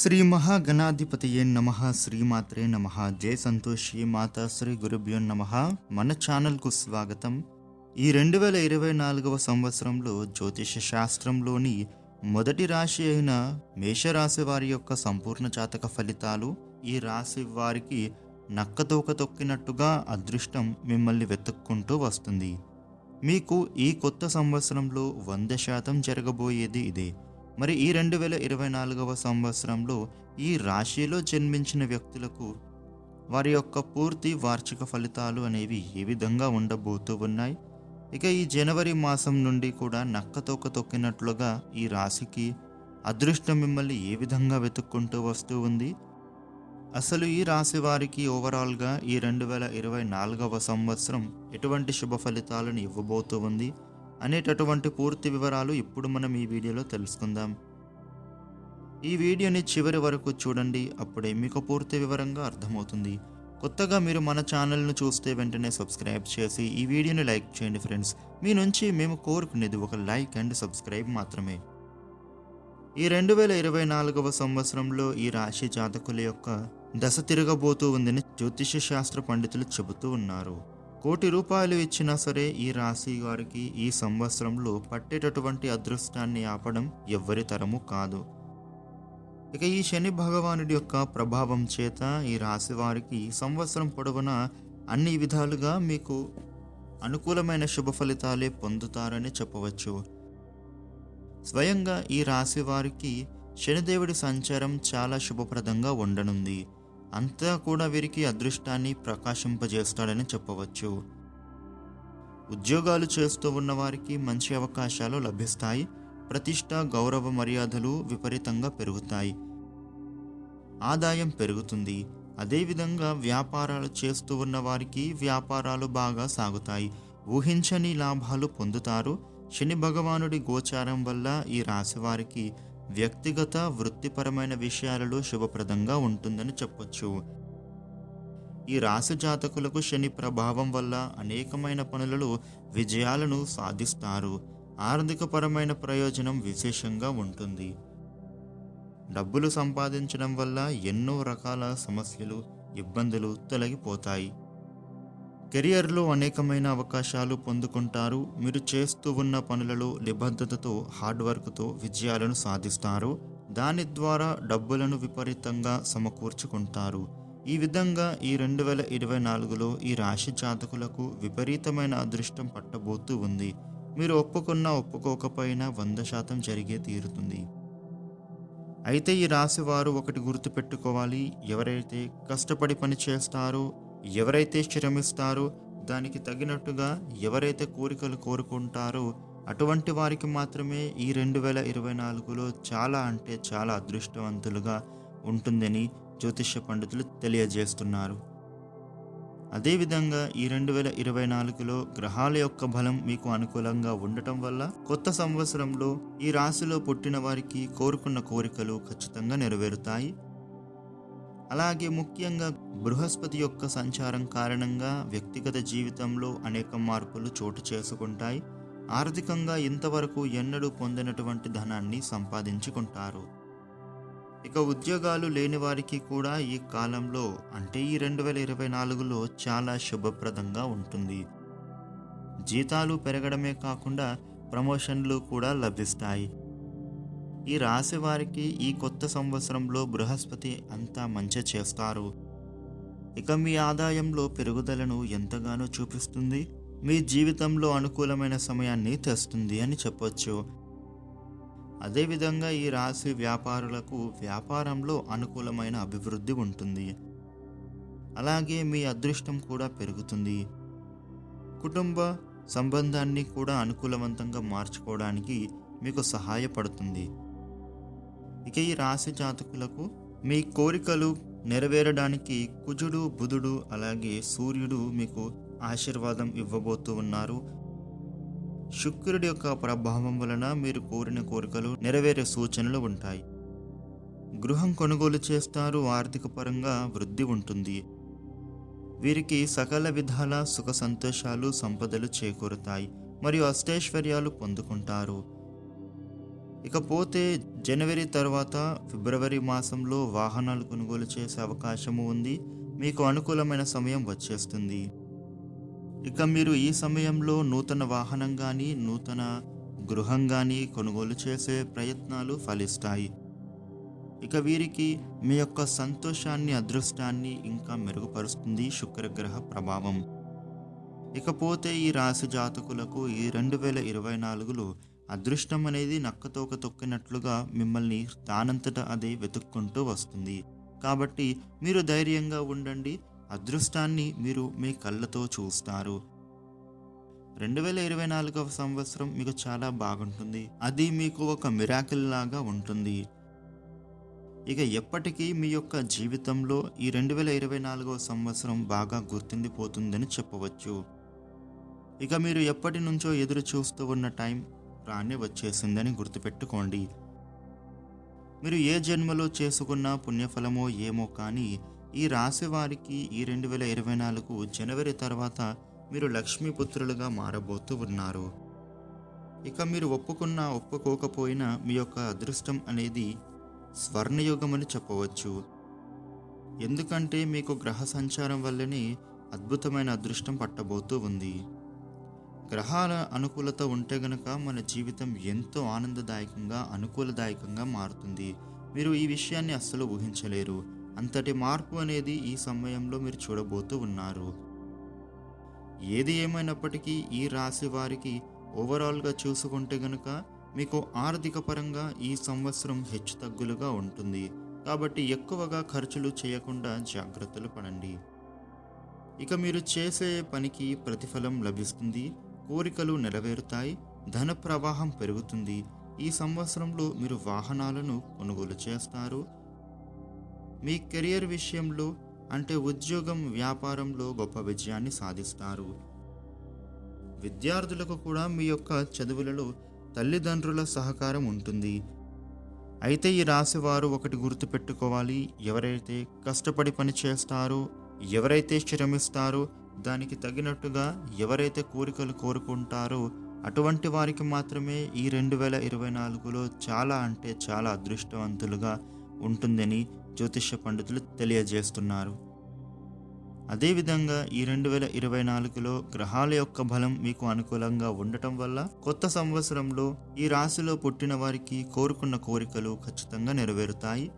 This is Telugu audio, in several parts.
శ్రీ మహాగణాధిపతియే నమ శ్రీమాత్రే నమ. జయ సంతోషి మాతా శ్రీ గురుభ్యో నమ. మన ఛానల్కు స్వాగతం. ఈ రెండు వేల ఇరవై నాలుగవ సంవత్సరంలో జ్యోతిష శాస్త్రంలోని మొదటి రాశి అయిన మేషరాశి వారి యొక్క సంపూర్ణ జాతక ఫలితాలు ఈ రాశి వారికి నక్కతోక తొక్కినట్టుగా అదృష్టం మిమ్మల్ని వెతుక్కుంటూ వస్తుంది. మీకు ఈ కొత్త సంవత్సరంలో వంద శాతం జరగబోయేది ఇదే. మరి ఈ రెండు వేల ఇరవై నాలుగవ సంవత్సరంలో ఈ రాశిలో జన్మించిన వ్యక్తులకు వారి యొక్క పూర్తి వార్షిక ఫలితాలు అనేవి ఏ విధంగా ఉండబోతూ ఉన్నాయి? ఇక ఈ జనవరి మాసం నుండి కూడా నక్కతోక తొక్కినట్లుగా ఈ రాశికి అదృష్టం మిమ్మల్ని ఏ విధంగా వెతుక్కుంటూ వస్తూ ఉంది? అసలు ఈ రాశి వారికి ఓవరాల్గా ఈ రెండు వేల ఇరవై నాలుగవ సంవత్సరం ఎటువంటి శుభ ఫలితాలను ఇవ్వబోతూ ఉంది? అనేటటువంటి పూర్తి వివరాలు ఇప్పుడు మనం ఈ వీడియోలో తెలుసుకుందాం. ఈ వీడియోని చివరి వరకు చూడండి అప్పుడే మీకు పూర్తి వివరంగా అర్థమవుతుంది. కొత్తగా మీరు మన ఛానల్ను చూస్తే వెంటనే సబ్స్క్రైబ్ చేసి ఈ వీడియోని లైక్ చేయండి ఫ్రెండ్స్. మీ నుంచి మేము కోరుకునేది ఒక లైక్ అండ్ సబ్స్క్రైబ్ మాత్రమే. ఈ రెండు వేల ఇరవై నాలుగవ సంవత్సరంలో ఈ రాశి జాతకుల యొక్క దశ తిరగబోతూ ఉందని జ్యోతిష శాస్త్ర పండితులు చెబుతూ ఉన్నారు. కోటి రూపాయలు ఇచ్చినా సరే ఈ రాశి వారికి ఈ సంవత్సరంలో పట్టేటటువంటి అదృష్టాన్ని ఆపడం ఎవ్వరి తరము కాదు. ఇక ఈ శని భగవానుడి యొక్క ప్రభావం చేత ఈ రాశి వారికి సంవత్సరం పొడవునా అన్ని విధాలుగా మీకు అనుకూలమైన శుభ ఫలితాలే పొందుతారని చెప్పవచ్చు. స్వయంగా ఈ రాశి వారికి శనిదేవుడి సంచారం చాలా శుభప్రదంగా ఉండనుంది. అంతా కూడా వీరికి అదృష్టాన్ని ప్రకాశింపజేస్తాడని చెప్పవచ్చు. ఉద్యోగాలు చేస్తూ ఉన్న వారికి మంచి అవకాశాలు లభిస్తాయి. ప్రతిష్ట గౌరవ మర్యాదలు విపరీతంగా పెరుగుతాయి. ఆదాయం పెరుగుతుంది. అదేవిధంగా వ్యాపారాలు చేస్తూ ఉన్న వారికి వ్యాపారాలు బాగా సాగుతాయి. ఊహించని లాభాలు పొందుతారు. శని భగవానుడి గోచారం వల్ల ఈ రాశి వారికి వ్యక్తిగత వృత్తిపరమైన విషయాలలో శుభప్రదంగా ఉంటుందని చెప్పొచ్చు. ఈ రాశి జాతకులకు శని ప్రభావం వల్ల అనేకమైన పనులలో విజయాలను సాధిస్తారు. ఆర్థికపరమైన ప్రయోజనం విశేషంగా ఉంటుంది. డబ్బులు సంపాదించడం వల్ల ఎన్నో రకాల సమస్యలు ఇబ్బందులు తొలగిపోతాయి. కెరియర్లో అనేకమైన అవకాశాలు పొందుకుంటారు. మీరు చేస్తూ ఉన్న పనులలో నిబద్ధతతో హార్డ్ వర్క్తో విజయాలను సాధిస్తారు. దాని ద్వారా డబ్బులను విపరీతంగా సమకూర్చుకుంటారు. ఈ విధంగా ఈ రెండు వేల ఇరవై నాలుగులో ఈ రాశి జాతకులకు విపరీతమైన అదృష్టం పట్టబోతూ ఉంది. మీరు ఒప్పుకున్నా ఒప్పుకోకపోయినా వంద శాతం జరిగే తీరుతుంది. అయితే ఈ రాశి వారు ఒకటి గుర్తుపెట్టుకోవాలి. ఎవరైతే కష్టపడి పని చేస్తారో ఎవరైతే శ్రమిస్తారో దానికి తగినట్టుగా ఎవరైతే కోరికలు కోరుకుంటారో అటువంటి వారికి మాత్రమే ఈ రెండు వేల ఇరవై నాలుగులో చాలా అంటే చాలా అదృష్టవంతులుగా ఉంటుందని జ్యోతిష్య పండితులు తెలియజేస్తున్నారు. అదేవిధంగా ఈ రెండు వేల ఇరవై నాలుగులో గ్రహాల యొక్క బలం మీకు అనుకూలంగా ఉండటం వల్ల కొత్త సంవత్సరంలో ఈ రాశిలో పుట్టిన వారికి కోరుకున్న కోరికలు ఖచ్చితంగా నెరవేరుతాయి. అలాగే ముఖ్యంగా బృహస్పతి యొక్క సంచారం కారణంగా వ్యక్తిగత జీవితంలో అనేక మార్పులు చోటు చేసుకుంటాయి. ఆర్థికంగా ఇంతవరకు ఎన్నడూ పొందినటువంటి ధనాన్ని సంపాదించుకుంటారు. ఇక ఉద్యోగాలు లేని వారికి కూడా ఈ కాలంలో అంటే ఈ రెండు వేల ఇరవై నాలుగులో చాలా శుభప్రదంగా ఉంటుంది. జీతాలు పెరగడమే కాకుండా ప్రమోషన్లు కూడా లభిస్తాయి. ఈ రాశి వారికి ఈ కొత్త సంవత్సరంలో బృహస్పతి అంతా మంచి చేస్తారు. ఇక మీ ఆదాయంలో పెరుగుదలను ఎంతగానో చూపిస్తుంది. మీ జీవితంలో అనుకూలమైన సమయాన్ని తెస్తుంది అని చెప్పొచ్చు. అదేవిధంగా ఈ రాశి వ్యాపారులకు వ్యాపారంలో అనుకూలమైన అభివృద్ధి ఉంటుంది. అలాగే మీ అదృష్టం కూడా పెరుగుతుంది. కుటుంబ సంబంధాన్ని కూడా అనుకూలవంతంగా మార్చుకోవడానికి మీకు సహాయపడుతుంది. ఇక ఈ రాశి జాతకులకు మీ కోరికలు నెరవేరడానికి కుజుడు బుధుడు అలాగే సూర్యుడు మీకు ఆశీర్వాదం ఇవ్వబోతూ ఉన్నారు. శుక్రుడి యొక్క ప్రభావం వలన మీరు కోరిన కోరికలు నెరవేరే సూచనలు ఉంటాయి. గృహం కొనుగోలు చేస్తారు ఆర్థిక పరంగా వృద్ధి ఉంటుంది. వీరికి సకల విధాల సుఖ సంతోషాలు సంపదలు చేకూరుతాయి. మరియు అష్టైశ్వర్యాలు పొందుకుంటారు. ఇకపోతే జనవరి తర్వాత ఫిబ్రవరి మాసంలో వాహనాలు కొనుగోలు చేసే అవకాశము ఉంది. మీకు అనుకూలమైన సమయం వచ్చేస్తుంది. ఇక మీరు ఈ సమయంలో నూతన వాహనం కానీ నూతన గృహం కానీ కొనుగోలు చేసే ప్రయత్నాలు ఫలిస్తాయి. ఇక వీరికి మీ యొక్క సంతోషాన్ని అదృష్టాన్ని ఇంకా మెరుగుపరుస్తుంది శుక్రగ్రహ ప్రభావం. ఇకపోతే ఈ రాశి జాతకులకు ఈ రెండు వేల ఇరవై నాలుగులో అదృష్టం అనేది నక్కతోక తొక్కినట్లుగా మిమ్మల్ని దానంతట అదే వెతుక్కుంటూ వస్తుంది. కాబట్టి మీరు ధైర్యంగా ఉండండి. అదృష్టాన్ని మీరు మీ కళ్ళతో చూస్తారు. రెండు వేల ఇరవై నాలుగవ సంవత్సరం మీకు చాలా బాగుంటుంది. అది మీకు ఒక మిరాకిల్ లాగా ఉంటుంది. ఇక ఎప్పటికీ మీ యొక్క జీవితంలో ఈ రెండు వేల ఇరవై నాలుగవ సంవత్సరం బాగా గుర్తుండిపోతుందని చెప్పవచ్చు. ఇక మీరు ఎప్పటి నుంచో ఎదురు చూస్తూ ఉన్న టైం ప్రాణి వచ్చేసిందని గుర్తుపెట్టుకోండి. మీరు ఏ జన్మలో చేసుకున్న పుణ్యఫలమో ఏమో కానీ ఈ రాశి వారికి ఈ రెండు వేల ఇరవై నాలుగు జనవరి తర్వాత మీరు లక్ష్మీపుత్రులుగా మారబోతూ ఉన్నారు. ఇక మీరు ఒప్పుకున్నా ఒప్పుకోకపోయినా మీ యొక్క అదృష్టం అనేది స్వర్ణయుగం అని చెప్పవచ్చు. ఎందుకంటే మీకు గ్రహ సంచారం వల్లనే అద్భుతమైన అదృష్టం పట్టబోతూ ఉంది. గ్రహాల అనుకూలత ఉంటే గనక మన జీవితం ఎంతో ఆనందదాయకంగా అనుకూలదాయకంగా మారుతుంది. మీరు ఈ విషయాన్ని అస్సలు ఊహించలేరు. అంతటి మార్పు అనేది ఈ సమయంలో మీరు చూడబోతూ ఉన్నారు. ఏది ఏమైనప్పటికీ ఈ రాశి వారికి ఓవరాల్గా చూసుకుంటే గనుక మీకు ఆర్థిక పరంగా ఈ సంవత్సరం హెచ్చుతగ్గులుగా ఉంటుంది. కాబట్టి ఎక్కువగా ఖర్చులు చేయకుండా జాగ్రత్తలు పడండి. ఇక మీరు చేసే పనికి ప్రతిఫలం లభిస్తుంది. కోరికలు నెరవేరుతాయి ధన ప్రవాహం పెరుగుతుంది. ఈ సంవత్సరంలో మీరు వాహనాలను కొనుగోలు చేస్తారు. మీ కెరియర్ విషయంలో అంటే ఉద్యోగం వ్యాపారంలో గొప్ప విజయాన్ని సాధిస్తారు. విద్యార్థులకు కూడా మీ యొక్క చదువులలో తల్లిదండ్రుల సహకారం ఉంటుంది. అయితే ఈ రాశివారు ఒకటి గుర్తుపెట్టుకోవాలి. ఎవరైతే కష్టపడి పని చేస్తారో ఎవరైతే శ్రమిస్తారో దానికి తగినట్టుగా ఎవరైతే కోరికలు కోరుకుంటారో అటువంటి వారికి మాత్రమే ఈ రెండు వేల ఇరవై నాలుగులో చాలా అంటే చాలా అదృష్టవంతులుగా ఉంటుందని జ్యోతిష్య పండితులు తెలియజేస్తున్నారు. అదేవిధంగా ఈ రెండు వేల ఇరవై నాలుగులో గ్రహాల యొక్క బలం మీకు అనుకూలంగా ఉండటం వల్ల కొత్త సంవత్సరంలో ఈ రాశిలో పుట్టిన వారికి కోరుకున్న కోరికలు ఖచ్చితంగా నెరవేరుతాయి.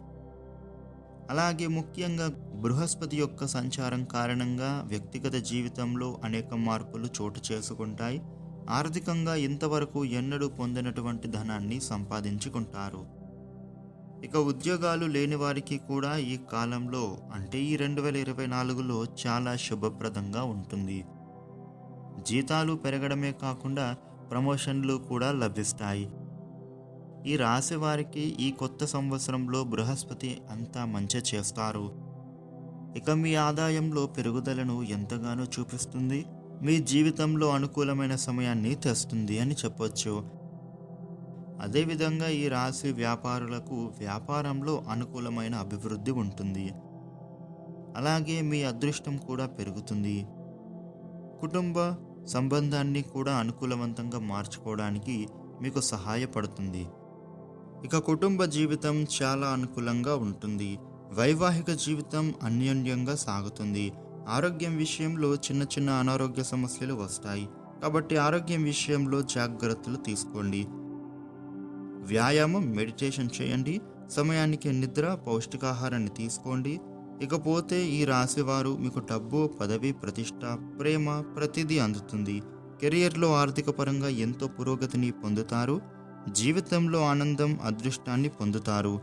అలాగే ముఖ్యంగా బృహస్పతి యొక్క సంచారం కారణంగా వ్యక్తిగత జీవితంలో అనేక మార్పులు చోటు చేసుకుంటాయి. ఆర్థికంగా ఇంతవరకు ఎన్నడూ పొందినటువంటి ధనాన్ని సంపాదించుకుంటారు. ఇక ఉద్యోగాలు లేని వారికి కూడా ఈ కాలంలో అంటే ఈ రెండు వేల ఇరవై నాలుగులో చాలా శుభప్రదంగా ఉంటుంది. జీతాలు పెరగడమే కాకుండా ప్రమోషన్లు కూడా లభిస్తాయి. ఈ రాశి వారికి ఈ కొత్త సంవత్సరంలో బృహస్పతి అంతా మంచి చేస్తారు. ఇక మీ ఆదాయంలో పెరుగుదలను ఎంతగానో చూపిస్తుంది. మీ జీవితంలో అనుకూలమైన సమయాన్ని తెస్తుంది అని చెప్పొచ్చు. అదేవిధంగా ఈ రాశి వ్యాపారులకు వ్యాపారంలో అనుకూలమైన అభివృద్ధి ఉంటుంది. అలాగే మీ అదృష్టం కూడా పెరుగుతుంది. కుటుంబ సంబంధాన్ని కూడా అనుకూలవంతంగా మార్చుకోవడానికి మీకు సహాయపడుతుంది. ఇక కుటుంబ జీవితం చాలా అనుకూలంగా ఉంటుంది. వైవాహిక జీవితం అన్యోన్యంగా సాగుతుంది. ఆరోగ్యం విషయంలో చిన్న చిన్న అనారోగ్య సమస్యలు వస్తాయి. కాబట్టి ఆరోగ్యం విషయంలో జాగ్రత్తలు తీసుకోండి. వ్యాయామం మెడిటేషన్ చేయండి. సమయానికి నిద్ర పౌష్టికాహారాన్ని తీసుకోండి. ఇకపోతే ఈ రాశివారు మీకు డబ్బు పదవి ప్రతిష్ట ప్రేమ ప్రతిదీ అందుతుంది. కెరియర్లో ఆర్థిక పరంగా ఎంతో పురోగతిని పొందుతారు. జీవితంలో ఆనందం అదృష్టాన్ని పొందుతారు.